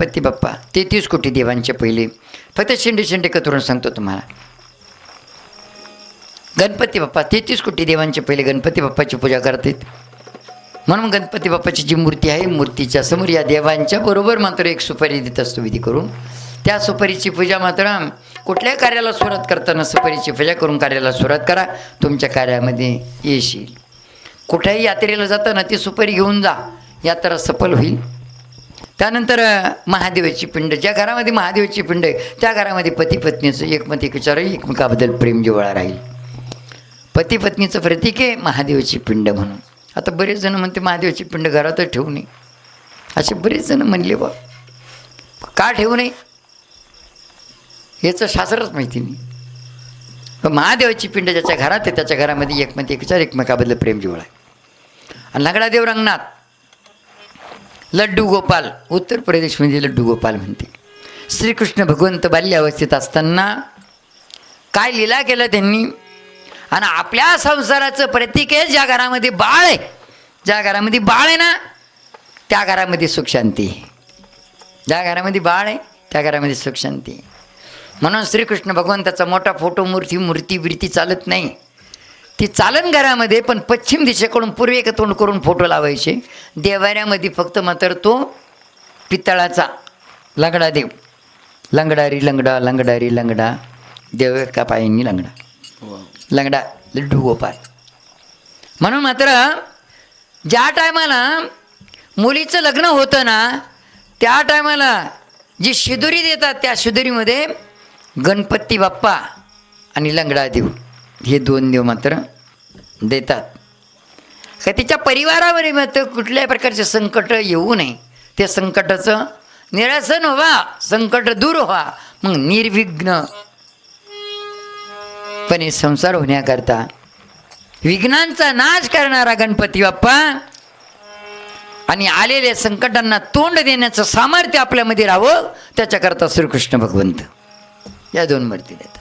गणपती बाप्पा तेहतीस कोटी देवांचे पहिले. फक्त शेंडे शेंडे कतरून सांगतो तुम्हाला. गणपती बाप्पा तेहतीस कोटी देवांचे पहिले गणपती बाप्पाची पूजा करतात. म्हणून गणपती बाप्पाची जी मूर्ती आहे मूर्तीच्या समोर या देवांच्या बरोबर मात्र एक सुपारी देत असतो विधी करून. त्या सुपारीची पूजा मात्र कुठल्याही कार्याला सुरुवात करताना सुपारीची पूजा करून कार्याला सुरुवात करा तुमच्या कार्यामध्ये येशील. येईल कुठल्याही यात्रेला जाताना ती सुपारी घेऊन जा यात्रा सफल होईल. त्यानंतर महादेवाची पिंड. ज्या घरामध्ये महादेवाची पिंड आहे त्या घरामध्ये पती पत्नीचं एकमत एक विचार एकमेकाबद्दल प्रेम जिवळा राहील. पती पत्नीचं प्रतीक आहे महादेवाची पिंड म्हणून. आता बरेच जण म्हणते महादेवाची पिंड घरातच ठेवू नये. असे बरेच जण म्हणले बा का ठेवू नये? याचं शास्त्रच माहिती नाही. पण महादेवाची पिंड ज्याच्या घरात आहे त्याच्या घरामध्ये एकमत एक विचार एकमेकाबद्दल प्रेम जिव्हाळा आहे. आणि रंगनाथ लड्डू गोपाल उत्तर प्रदेशमध्ये लड्डू गोपाल म्हणते. श्रीकृष्ण भगवंत बाल्य अवस्थेत असताना काय लिला केलं त्यांनी? आणि आपल्या संसाराचं प्रतीक आहे ज्या घरामध्ये बाळ आहे ज्या घरामध्ये बाळ आहे ना त्या घरामध्ये सुखशांती ज्या घरामध्ये बाळ आहे त्या घरामध्ये सुखशांती म्हणून श्रीकृष्ण भगवंताचा मोठा फोटो मूर्ती मूर्ती बिर्ती चालत नाही. ती चालन घरामध्ये पण पश्चिम दिशेकडून पूर्वेक तोंड करून फोटो लावायचे. देवाऱ्यामध्ये फक्त मात्र तो पितळाचा लंगडा देव. लंगडारी लंगडा लंगडारी लंगडा. देव का पायांनी लंगडा. लंगडा लड्डू गोपाल म्हणून मात्र ज्या टायमाला मुलीचं लग्न होतं ना त्या टायमाला जी शिदुरी देतात त्या शिदुरीमध्ये गणपती बाप्पा आणि लंगडा देव. हे दोन देव मात्र देतात. का तिच्या परिवारावर मात्र कुठल्याही प्रकारचे संकट येऊ नये. ते संकटाचं निरासन व्हा संकट दूर व्हा मग निर्विघ्न. पण हे संसार होण्याकरता विघ्नांचा नाश करणारा गणपती बाप्पा आणि आलेल्या संकटांना तोंड देण्याचं सामर्थ्य आपल्यामध्ये राहावं त्याच्याकरता श्रीकृष्ण भगवंत या दोन मूर्ती देतात.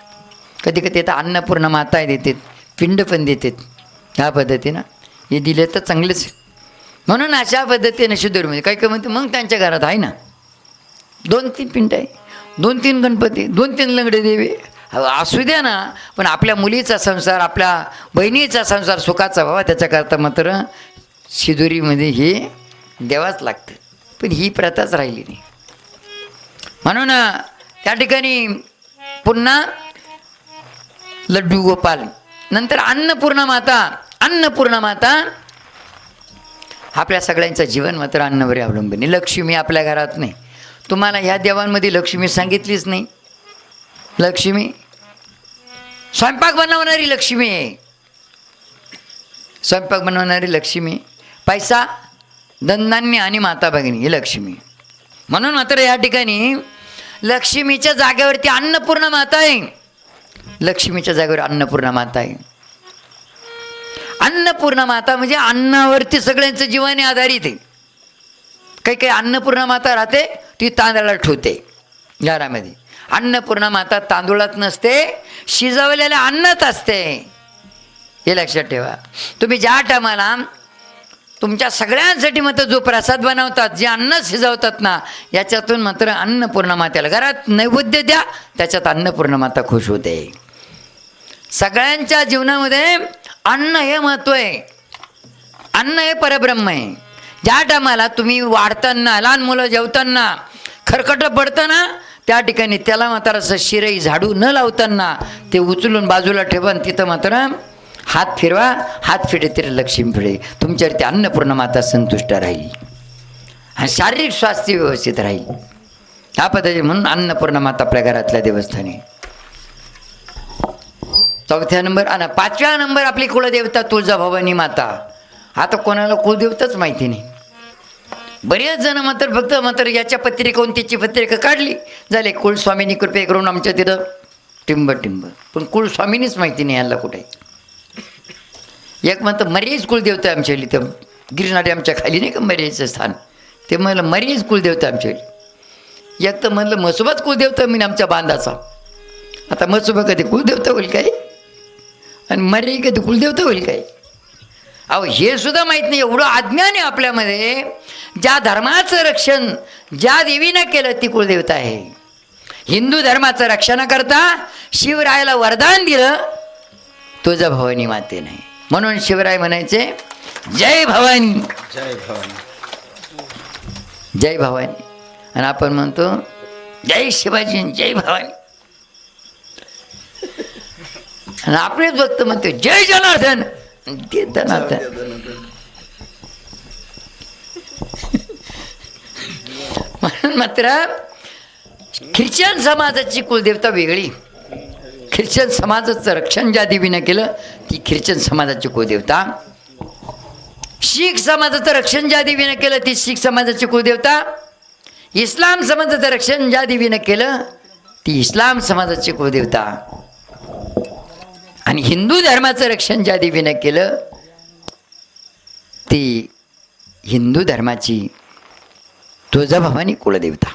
कधी कधी आता अन्नपूर्ण माता देतात पिंड पण देतात ह्या पद्धतीनं. हे दिले तर चांगलेच म्हणून अशा पद्धतीनं शिदूरमध्ये म्हणजे काही काही म्हणते मग त्यांच्या घरात आहे ना. दोन तीन पिंड आहे दोन तीन गणपती दोन तीन लंगडे देवी. असू द्या ना पण आपल्या मुलीचा संसार आपल्या बहिणीचा संसार सुखाचा व्हावा त्याच्याकरता मात्र शिदुरीमध्ये हे द्यावाच लागतं. पण ही प्रथाच राहिली नाही. म्हणून त्या ठिकाणी पुन्हा लड्डू गोपाल. नंतर अन्नपूर्णा माता अन्नपूर्णा माता आपल्या सगळ्यांचं जीवन मात्र अन्नावर अवलंबून आहे. लक्ष्मी आपल्या घरात नाही. तुम्हाला ह्या देवांमध्ये लक्ष्मी सांगितलीच नाही. लक्ष्मी स्वयंपाक बनवणारी लक्ष्मी आहे. स्वयंपाक बनवणारी लक्ष्मी पैसा धनधान्य आणि माता भगिनी ही लक्ष्मी. म्हणून मात्र या ठिकाणी लक्ष्मीच्या जागेवरती अन्नपूर्ण माता आहे. लक्ष्मीच्या जागेवर अन्नपूर्णा माता आहे. अन्नपूर्णा माता म्हणजे अन्नावरती सगळ्यांचं जीवन आधारित आहे. काही काही अन्नपूर्णा माता राहते ती तांदळाला ठेवते घरामध्ये. अन्नपूर्णा माता तांदूळात नसते शिजवलेल्या अन्नात असते. हे लक्षात ठेवा. तुम्ही ज्या टायमाला तुमच्या सगळ्यांसाठी मात्र जो प्रसाद बनवतात जे अन्न शिजवतात ना याच्यातून मात्र अन्नपूर्णा मातेला घरात नैवेद्य द्या त्याच्यात अन्नपूर्णा माता खुश होते. सगळ्यांच्या जीवनामध्ये अन्न हे महत्त्व आहे. अन्न हे परब्रह्म आहे. ज्या टायमाला तुम्ही वाढताना लहान मुलं जेवताना खरकट पडताना त्या ठिकाणी त्याला मात्र असं शिरई झाडू न लावताना ते उचलून बाजूला ठेवा तिथं मात्र हात फिरवा हात फिरे तरी लक्ष्मी फिरे तुमच्यावरती अन्नपूर्ण माता संतुष्ट राहील. आणि शारीरिक स्वास्थ्य व्यवस्थित राहील. ह्या पद्धती म्हणून अन्नपूर्ण माता आपल्या घरातल्या देवस्थानी चौथ्या नंबर आणि पाचव्या नंबर आपली कुलदेवता तुळजाभवानी माता. आता कोणाला कुलदेवताच माहिती नाही. बरेच जण मात्र फक्त मात्र याच्या पत्रिकेहून त्याची पत्रिका काढली. झाले कुलस्वामीनी कृपे करून आमच्या तिथं टिंब टिंब. पण कुलस्वामीनीच माहिती नाही याला कुठे. एक म्हणतं मर्याच कुलदेवता आमच्या इथं. गिरणारे आमच्या खाली नाही का मर्यादेचं स्थान? ते म्हणलं मर्याच कुलदेवता आमच्या एक तर म्हणलं मसोबाच कुलदेवता मी आमच्या बांधाचा. आता मसोबा कधी कुलदेवता होईल काय? आणि मर्याई कधी कुलदेवता होईल काय? अहो हे सुद्धा माहीत नाही. एवढं अज्ञान आहे आपल्यामध्ये. ज्या धर्माचं रक्षण ज्या देवीनं केलं ती कुलदेवता आहे. हिंदू धर्माचं रक्षण करता शिवरायाला वरदान दिलं तुझं भवानी मातेने म्हणून शिवराय म्हणायचे जय भवानी. जय भवानी. जय भवानी. आणि आपण म्हणतो जय शिवाजी जय भवानी. आणि आपलेच भक्त म्हणते जय जनार्दन. ते जनार्दन म्हणून मात्र ख्रिश्चन समाजाची कुलदेवता वेगळी. ख्रिश्चन समाजाचं रक्षण ज्या देवीनं केलं ती ख्रिश्चन समाजाची कुलदेवता. शीख समाजाचं रक्षण ज्या देवीनं केलं ती शीख समाजाची कुलदेवता. इस्लाम समाजाचं रक्षण ज्या देवीनं केलं ती इस्लाम समाजाची कुलदेवता. आणि हिंदू धर्माचं रक्षण ज्या देवीनं केलं ती हिंदू धर्माची तुळजाभवानी कुलदेवता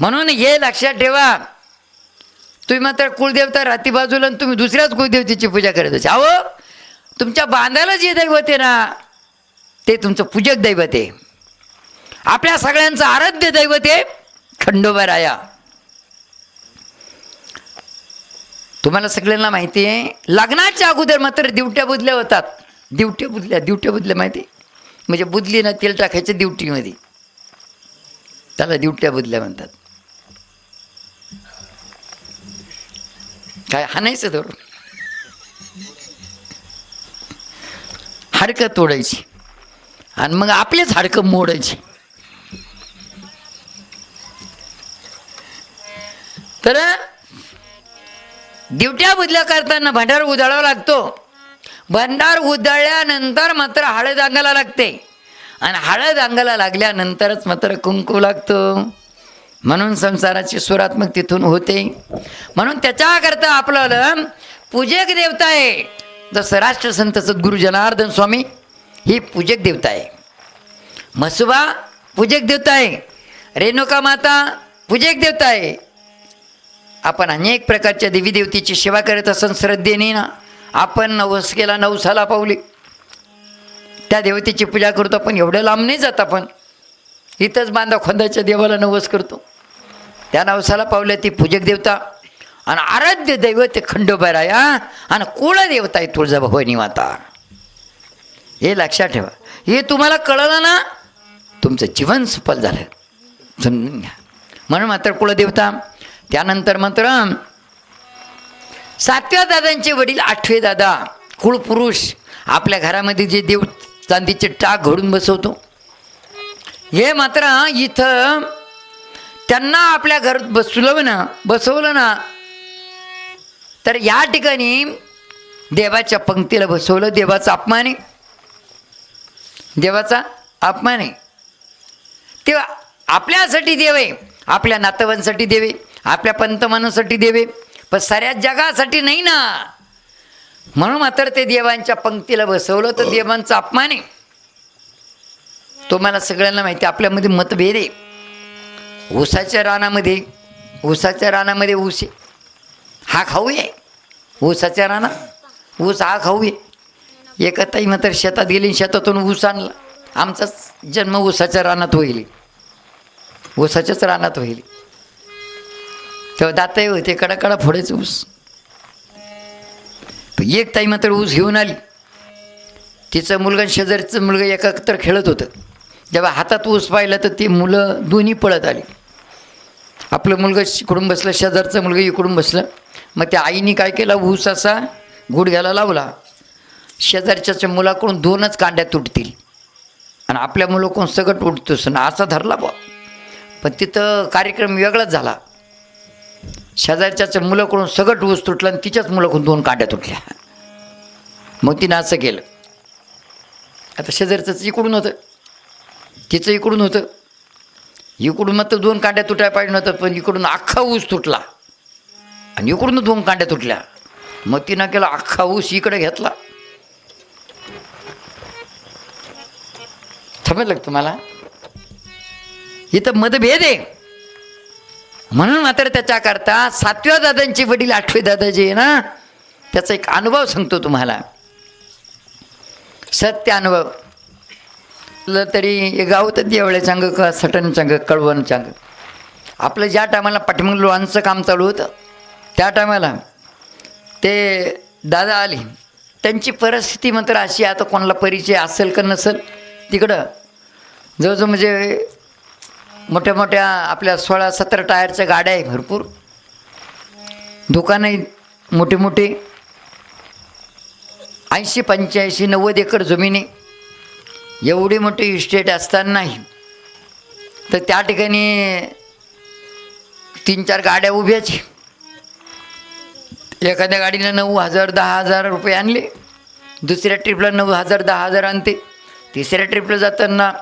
म्हणून हे लक्षात ठेवा तुम्ही मात्र कुलदेवता राती बाजूला आणि तुम्ही दुसऱ्याच कुलदेवतेची पूजा करत असे अहो तुमच्या बांधाला जे दैवत आहे ना ते तुमचं पूजक दैवत आहे. आपल्या सगळ्यांचं आराध्य दैवत आहे खंडोबाराया. तुम्हाला सगळ्यांना माहिती आहे लग्नाच्या अगोदर मात्र दिवट्या बुदल्या होतात. दिवट्या बुदल्या दिवट्या बुदल्या माहिती म्हणजे बुदली ना तेल टाकायचं दिवटीमध्ये. त्याला दिवट्या बुदल्या म्हणतात. काय हाणायचं थोडं हाडकं तोडायची. आणि मग आपलेच हाडकं मोडायची. तर दिवट्या बुजल्या करताना भंडार उधळावा लागतो. भंडार उधळल्यानंतर मात्र हळद अंगाला लागते. आणि हळद अंगाला लागल्यानंतरच मात्र कुंकू लागतो. म्हणून संसाराची सुरात्मक मग तिथून होते. म्हणून त्याच्याकरता आपल्याला पूजक देवता आहे. जसं राष्ट्रसंत सद्गुरू जनार्दन स्वामी ही पूजक देवता आहे. म्हसोबा पूजक देवता आहे. रेणुका माता पूजक देवता आहे. आपण अनेक प्रकारच्या देवीदेवतेची सेवा करत असन श्रद्धेने ना आपण नवस केला नवसाला पावली. त्या देवतेची पूजा करतो आपण एवढ्या लांब नाही जात आपण. इथंच बांधा खोंदाच्या देवाला नवस करतो. त्या नवसाला पावल्या ती पूजक देवता आणि आराध्य दैवत ते आणि कुळदेवता आहे तुळजाभवानी माता. हे लक्षात ठेवा. हे तुम्हाला कळलं ना? तुमचं जीवन सफल झालं. समजून घ्या म्हणून मात्र कुळदेवता त्यानंतर मात्र सातव्या दादांचे वडील आठवे दादा कुळपुरुष आपल्या घरामध्ये जे देव चांदीचे टाक घडून बसवतो. हे मात्र इथं त्यांना आपल्या घरात बसवलं ना बसवलं ना तर या ठिकाणी देवाच्या पंक्तीला बसवलं देवाचा अपमान आहे. देवाचा अपमान आहे. तेव्हा आपल्यासाठी देव आहे आपल्या नातवांसाठी देवे आपल्या पंतमानासाठी देवे पण साऱ्या जगासाठी नाही ना. म्हणून मात्र ते देवांच्या पंक्तीला बसवलं तर देवांचा अपमान आहे. तुम्हाला सगळ्यांना माहिती आहे, आपल्यामध्ये मतभेद आहे. ऊसाच्या रानामध्ये ऊसाच्या रानामध्ये ऊस आहे. हा खाऊ आहे. ऊसाच्या रानात ऊस हा खाऊ आहे. एकताही मात्र शेतात गेली शेतातून ऊस आणला. आमचाच जन्म ऊसाच्या रानात होईल. ऊसाच्याच रानात होईल. तेव्हा दाताही होते कडा कडा फोडायचं ऊस. एक ताई मात्र ऊस घेऊन आली. तिचं मुलगा शेजारीचं शेजारचं मुलगा एकात्र खेळत होतं. जेव्हा हातात ऊस पाहिलं तर ती मुलं दोन्ही पळत आली. आपलं मुलगा इकडून बसलं शेजारचं मुलगा इकडून बसलं. मग त्या आईने काय केला? ऊस असा गुडघ्याला लावला. शेजारच्या मुलाकडून दोनच कांड्या तुटतील. आणि आपल्या मुलाकडून सगळं तुटतोस. ना असा धरला बा पण तिथं कार्यक्रम वेगळाच झाला. शेजारच्याच मुलाकडून सगळं ऊस तुटलं आणि तिच्याच मुलाकडून दोन कांड्या तुटल्या. मग तिनं असं केलं. आता शेजारचंच इकडून होतं. तिचं इकडून होतं. इकडून मग तर दोन कांड्या तुटायला पाहिजे नव्हतं पण इकडून अख्खा ऊस तुटला. आणि इकडून दोन कांड्या तुटल्या. मग तिनं केला अख्खा ऊस इकडे घेतला. समजलं तुम्हाला? इथं मतभेद आहे. म्हणून मात्र त्याच्याकरता सातव्या दादांचे वडील आठवे दादा जे आहे ना त्याचा एक अनुभव सांगतो तुम्हाला. सत्य अनुभव. ल तरी हे गाव तर देवळे चांग का सटन चांग कळवण चांग आपलं ज्या टायमाला पाठीमाग लोहांचं काम चालू होतं त्या टायमाला ते दादा आले. त्यांची परिस्थिती मात्र अशी आता कोणाला परिचय असेल का नसेल तिकडं. जवळजवळ म्हणजे मोठ्या मोठ्या आपल्या सोळा सतरा टायरच्या गाड्या आहे भरपूर. दुकानं आहेत मोठे मोठे. ऐंशी पंच्याऐंशी नव्वद एकर जमिनी. एवढी मोठी इस्टेट असतानाही तर त्या ठिकाणी तीन चार गाड्या उभ्याच एखाद्या गाडीनं नऊ हजार दहा हजार रुपये आणले. दुसऱ्या ट्रिपला नऊ हजार दहा हजार आणते. तिसऱ्या ट्रिपला जाताना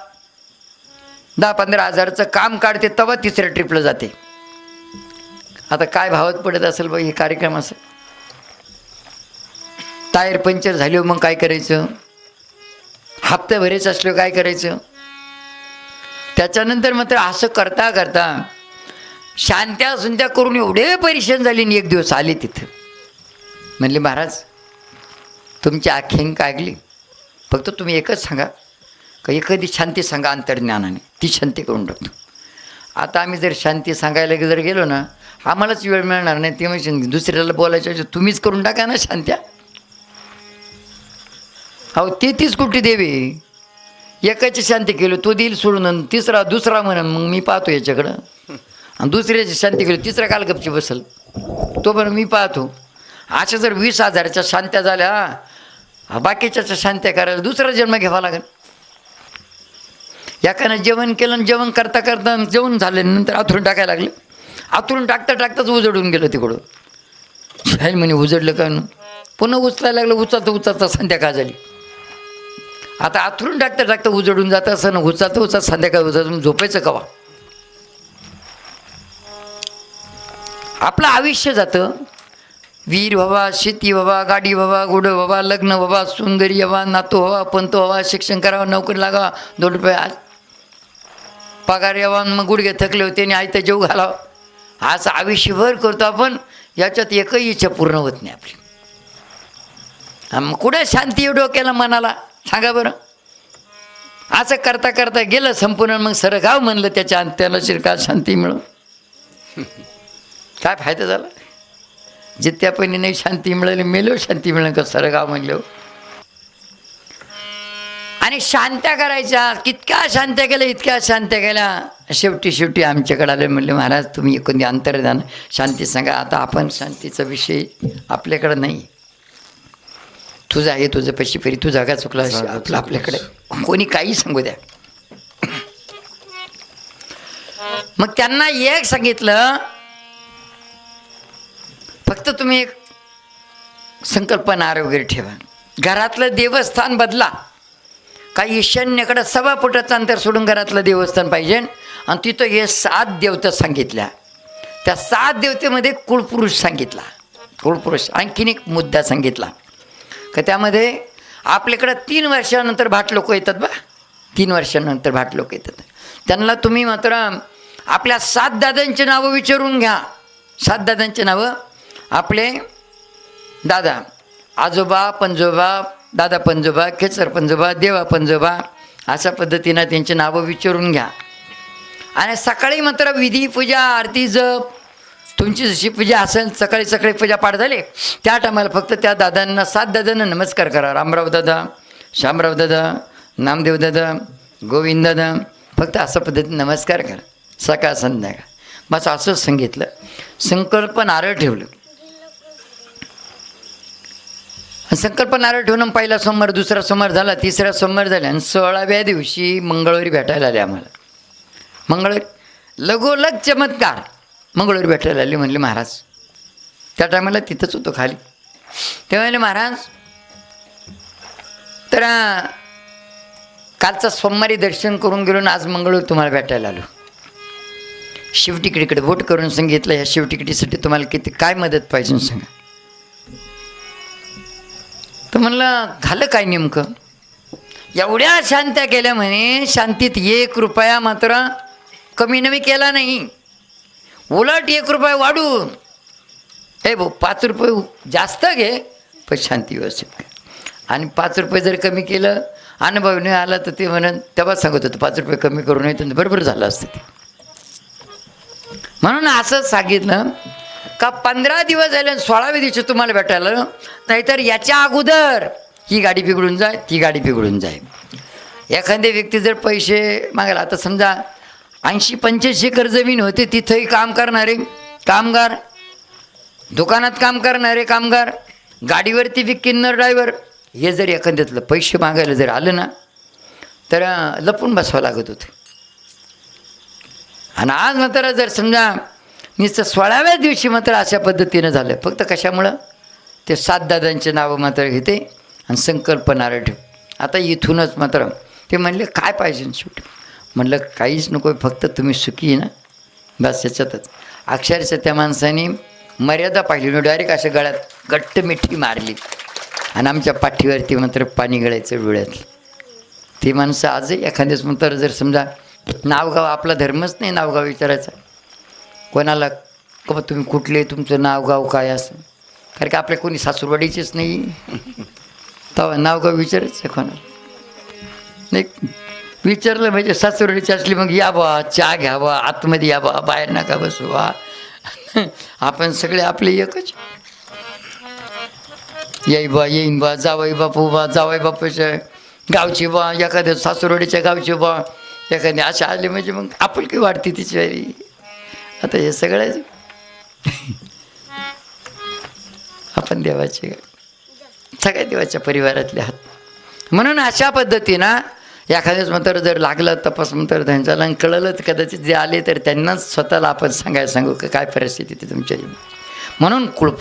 दहा पंधरा हजारचं काम काढते तेव्हा तिसऱ्या ट्रिपला जाते. आता काय भावात पडत असेल बघ हे कार्यक्रम असेल टायर पंक्चर झाली मग काय करायचं? हप्ते भरेच असलो काय करायचं? त्याच्यानंतर मात्र असं करता करता शांत्या सुंत्या करून एवढे परेशान झाले आणि एक दिवस आले तिथं. म्हणले महाराज तुमची आख्यायिका ऐकली फक्त तुम्ही एकच सांगा. का एखादी शांती सांगा अंतर्ज्ञानाने. ती शांती करून टाकतो. आता आम्ही जर शांती सांगायला जर गेलो ना आम्हालाच वेळ मिळणार नाही. ते म्हणजे दुसऱ्याला बोलायच्या तुम्हीच करून टाका ना शांत्या. अहो ते तीच कुठे देवी. एकाची शांती केली तो देईल सोडून आणि तिसरा दुसरा म्हणून मग मी पाहतो याच्याकडं. आणि दुसऱ्याची शांती केली तिसरा काल गपची बसल. तो पण मी पाहतो. अशा जर वीस हजाराच्या शांत्या झाल्या हा, बाकीच्याच्या शांत्या करायला दुसरा जन्म घ्यावा लागेल. एकानं जेवण केलं आणि जेवण करता करता जेवण झालं नंतर आथरून टाकायला लागले. आथरून टाकता टाकताच उजडून गेलं तिकडं शाहील म्हणे उजडलं का न पुन्हा उचलायला लागलं उचलता उचलता संध्याकाळ झाली. आता आथरून टाकता टाकता उजडून जात असं ना उचलता उचलता संध्याकाळ उचलता झोपायचं कवा? आपलं आयुष्य जातं. वीर व्हावा शेती व्हावा गाडी व्हावा घोडं व्हावा लग्न व्हावा सुंदरी व्हावा नातू व्हावा पंत व्हावा शिक्षण करावा नोकरी लागावा दोन रुपये आज पगार यावा मग गुडघे थकले होते आणि आयतं जेव घालावं. आज आयुष्यभर करतो आपण याच्यात एकही इच्छा पूर्ण होत नाही आपली. हा, मग कुठे शांती डोक्याला मनाला? सांगा बरं. असं करता करता गेलं संपूर्ण मग सरगाव म्हणलं त्याच्या अंत्याला शिरकाल शांती मिळो. काय फायदा झाला? जित्यापणी नाही शांती मिळाली मेलो शांती मिळेल का सरगाव म्हणलं? आणि शांत्या करायच्या कितक्या शांत्या केल्या इतक्या शांत्या केल्या शेवटी शेवटी आमच्याकडे आले म्हणले महाराज तुम्ही एकोणती अंतर्धान शांती सांगा. आता आपण शांतीचा विषय आपल्याकडं नाही. तुझं आहे तुझं पैसे फेरी. तू जागा चुकला आपलं आपल्याकडे. कोणी काही सांगू द्या. मग त्यांना एक सांगितलं फक्त तुम्ही एक संकल्पना वगैरे ठेवा. घरातलं देवस्थान बदला. काही ईशान्येकडं सव्वा फुटाचं अंतर सोडून घरातलं देवस्थान पाहिजे. आणि तिथं हे सात देवता सांगितल्या. त्या सात देवतेमध्ये कुळपुरुष सांगितला. कुळपुरुष आणखीन एक मुद्दा सांगितला. का त्यामध्ये आपल्याकडं तीन वर्षानंतर भाट लोक येतात बा. तीन वर्षानंतर भाट लोक येतात. त्यांना तुम्ही मात्र आपल्या सात दादांची नावं विचारून घ्या. सात दादांची नावं. आपले दादा आजोबा पंजोबा दादा पंजोबा खेचर पंजोबा देवा पंजोबा अशा पद्धतीनं त्यांची नावं विचारून घ्या. आणि सकाळी मात्र विधी पूजा आरती जप तुमची जशी पूजा असेल सकाळी सकाळी पूजा पाठ झाले त्या टायमाला फक्त त्या दादांना सात दादांना नमस्कार करा. रामराव दादा श्यामराव दादा नामदेव दादा गोविंद दादा फक्त अशा पद्धतीने नमस्कार करा. सकाळ संध्याकाळ. बस असंच सांगितलं. संकल्प नारळ ठेवलं. संकल्प नारळ ठेवून पहिला सोमवार दुसरा सोमवार झाला तिसरा सोमवार झाला आणि सोळाव्या दिवशी मंगळवारी भेटायला आले आम्हाला. मंगळवारी? लगोलग चमत्कार. मंगळवारी भेटायला आले म्हणले महाराज. त्या टायमाला तिथंच होतो खाली. तेव्हा म्हणले महाराज तर कालचा सोमवारी दर्शन करून गेलो आज मंगळवारी तुम्हाला भेटायला आलो. शिवटिकडीकडे वोट करून सांगितलं या शिवटिकडीसाठी तुम्हाला किती काय मदत पाहिजे सांगा. तर म्हणलं झालं काय नेमकं? एवढ्या शांत्या केल्या म्हणे शांतीत एक रुपया मात्र कमी नमी केला नाही. उलट एक रुपया वाढून. हे भाऊ पाच रुपये जास्त घे पण शांती व्यवस्थित कर आणि पाच रुपये जर कमी केलं अनुभव नाही आला तर ते म्हणून तेव्हाच सांगत होतं पाच रुपये कमी करू नये तर बरोबर झालं असतं ते. म्हणून असंच सांगितलं का पंधरा दिवस झाले आणि सोळाव्या दिवशी तुम्हाला भेटायला? नाहीतर याच्या अगोदर ही गाडी बिघडून जाय ती गाडी बिघडून जाय. एखाद्या व्यक्ती जर पैसे मागायला आता समजा ऐंशी पंच्याऐंशी एकर जमीन होते तिथंही काम करणारे कामगार दुकानात काम करणारे कामगार गाडीवरती विकिन्नर ड्रायव्हर हे जर एखाद्यातलं पैसे मागायला जर आलं ना तर लपून बसावं लागत होतं. आणि आज मात्र जर समजा नुसतं सोळाव्या दिवशी मात्र अशा पद्धतीनं झालं. फक्त कशामुळं? ते सात दादांचे नावं मात्र घेते आणि संकल्प नारळ ठेव. आता इथूनच मात्र ते म्हणले काय पाहिजे शेवटी म्हणलं काहीच नको फक्त तुम्ही सुखी आहे ना? बस याच्यातच. अक्षरशः त्या माणसाने मर्यादा पाहिली डायरेक्ट अशा गळ्यात घट्ट मिठी मारली. आणि आमच्या पाठीवरती मात्र पाणी गळायचं डोळ्यात ती माणसं आजही एखाद्याच म्हणतात जर समजा नावगाव आपला धर्मच नाही नावगाव विचारायचा. कोणाला का बा तुम्ही कुठले तुमचं नावगाव काय असं? कारण की आपल्या कोणी सासूरवाडीचेच नाही. तेव्हा नावगाव विचारायचं कोणाला? नाही विचारलं म्हणजे सासूरवाडीची असली मग या बा चहा घ्यावा आतमध्ये या बा बाहेर नका बसू बा. आपण सगळे आपले एकच. येई बा येईन बा जावई बापू बा जावई बापूच्या गावची बा एखाद्या सासूरवाडीच्या गावची बा एखाद्या अशा आले म्हणजे मग आपुलकी वाढते तिची आता हे सगळं आपण देवाचे सगळ्या देवाच्या परिवारातले आहात. म्हणून अशा पद्धतीनं एखाद्याच मंत्र जर लागलं तपास मंत्र त्यांच्याला आणि कळलं तर कदाचित जे आले तर त्यांनाच स्वतःला आपण सांगायला सांगू का काय परिस्थिती ती तुमच्या म्हणून कुळपूर